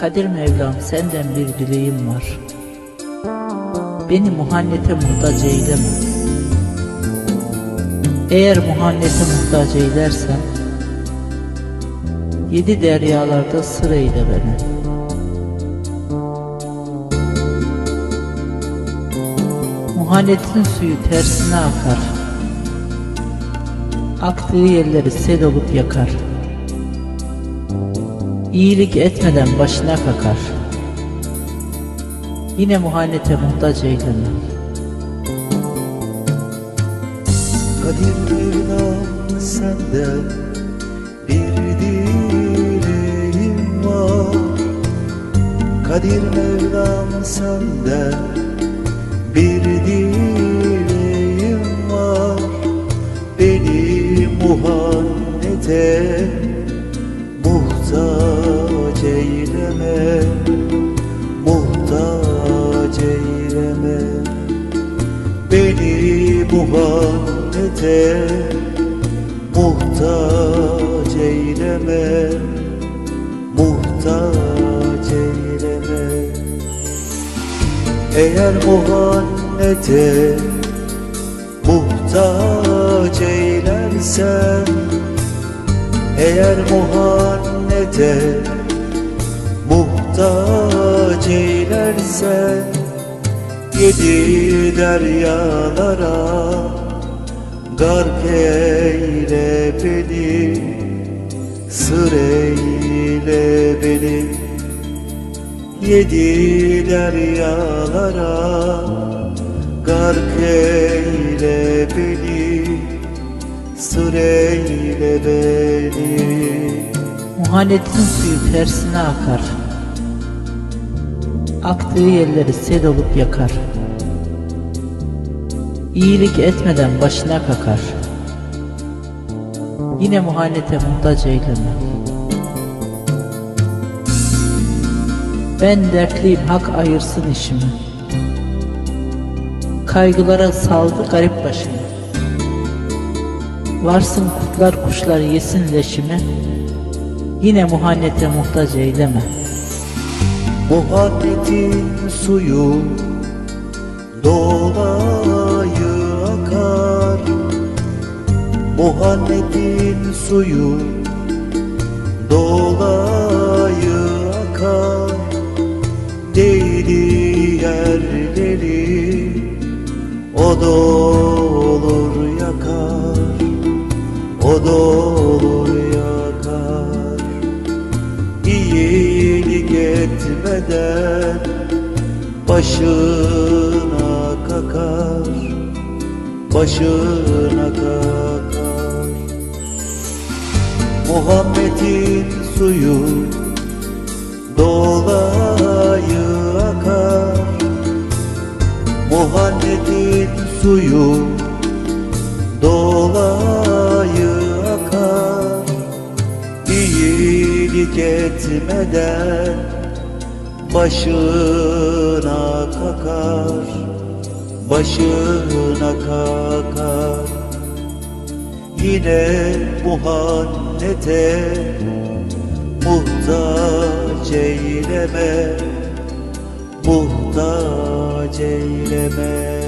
Kadir Mevlam senden bir dileğim var. Beni muhannete muhtaç eyleme. Eğer muhannete muhtaç eylersen, yedi deryalarda sır eyle beni. Muhannetin suyu tersine akar. Aktığı yerleri sel olup yakar. İyilik etmeden başına kakar. Yine muhannete muhtaç eyleme. Kadir Mevlam senden bir dileğim var Kadir Mevlam senden bir dileğim var Beni muhannete muhtaç eyleme Muhtaç eyleme. Beni muhannete muhtaç eyleme Muhtaç eyleme. Eğer muhannete muhtaç eylersen Eğer muhannete muhtaç eylersen Yedi deryalara Gark eyle beni Sır eyle beni. Yedi deryalara Gark eyle beni Sır eyle beni Muhannetin suyu tersine akar. Aktığı yerleri sel olup yakar. İyilik etmeden başına kakar. Yine muhannete muhtaç eyleme. Ben dertliyim hak ayırsın işimi. Kaygılara saldı garip başımı. Varsın kurtlar kuşlar yesin leşimi. Yine muhannete muhtaç eyleme. Muhabbetin suyu dolayı akar Muhabbetin suyu dolayı akar Değdi yerleri o da etmeden başına kakar Başına kakar. Muhammed'in suyu dolayı akar. Muhammed'in suyu dolayı akar. İyilik etmeden başına kakar Başına kakar. Yine muhannete muhtaç eyleme Muhtaç eyleme